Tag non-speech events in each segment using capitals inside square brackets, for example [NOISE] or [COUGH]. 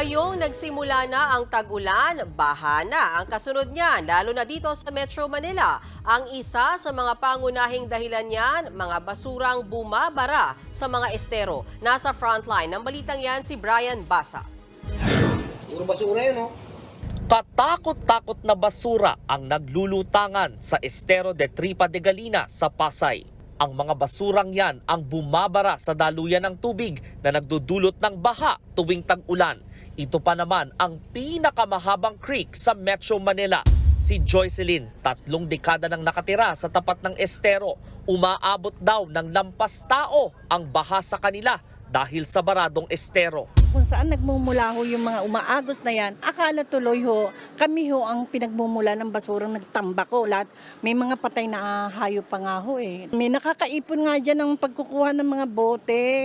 Ngayong nagsimula na ang tag-ulan, baha na ang kasunod niyan, lalo na dito sa Metro Manila. Ang isa sa mga pangunahing dahilan niyan, mga basurang bumabara sa mga estero. Nasa frontline ng balitang yan si Brian Basa. Puro basura yun, oh. Katakot-takot na basura ang naglulutangan sa Estero de Tripa de Galina sa Pasay. Ang mga basurang yan ang bumabara sa daluyan ng tubig na nagdudulot ng baha tuwing tag-ulan. Ito pa naman ang pinakamahabang creek sa Metro Manila. Si Joycelyn, tatlong dekada nang nakatira sa tapat ng estero, umaabot daw ng lampas tao ang baha sa kanila dahil sa baradong estero. kung saan nagmumula ho yung mga umaagos na yan, akala tuloy ho, kami ho ang pinagmumula ng basurang nagtambak ho. Lahat, may mga patay na hayop pa nga ho eh. May nakakaipon nga dyan ng pagkukuha ng mga bote.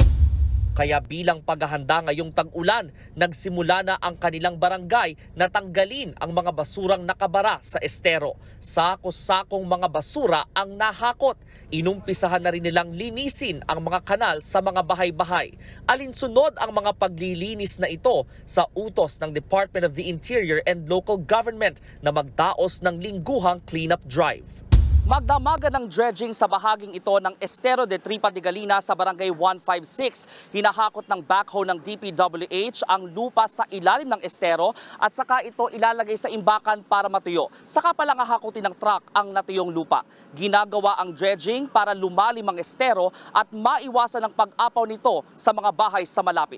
Kaya bilang paghahanda ngayong tag-ulan, nagsimula na ang kanilang barangay na tanggalin ang mga basurang nakabara sa estero. Sako-sakong mga basura ang nahakot. Inumpisahan na rin nilang linisin ang mga kanal sa mga bahay-bahay. Alinsunod ang mga paglilinis na ito sa utos ng Department of the Interior and Local Government na magdaos ng lingguhang cleanup drive. Magdamaga ng dredging sa bahaging ito ng Estero de Tripa de Galina sa Barangay 156. Hinahakot ng backhoe ng DPWH ang lupa sa ilalim ng estero at saka ito ilalagay sa imbakan para matuyo. Saka pala nga hakutin ng truck ang natuyong lupa. Ginagawa ang dredging para lumalim ang estero at maiwasan ang pag-apaw nito sa mga bahay sa malapit.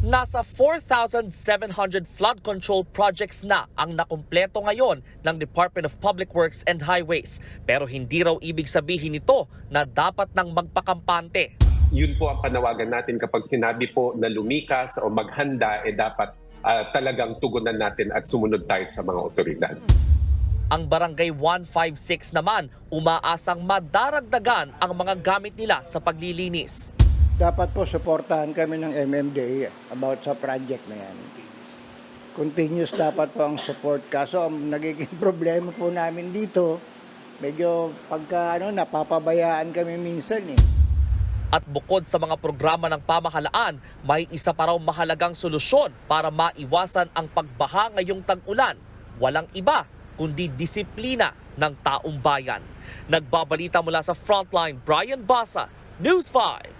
Nasa 4,700 flood control projects na ang nakumpleto ngayon ng Department of Public Works and Highways. Pero hindi raw ibig sabihin ito na dapat nang magpakampante. yun po ang panawagan natin kapag sinabi po na lumikas o maghanda, eh dapat ah, talagang tugunan natin at sumunod tayo sa mga otoridad. Ang Barangay 156 naman umaasang madaragdagan ang mga gamit nila sa paglilinis. Dapat po suportahan kami ng MMDA about sa project na yan. Continuous dapat po ang support. Kaso ang nagiging [LAUGHS] problema po namin dito, medyo pagka ano, napapabayaan kami minsan eh. At bukod sa mga programa ng pamahalaan, may isa pa raw mahalagang solusyon para maiwasan ang pagbaha ngayong tag-ulan. Walang iba kundi disiplina ng taong bayan. Nagbabalita mula sa Frontline, Brian Basa, News 5.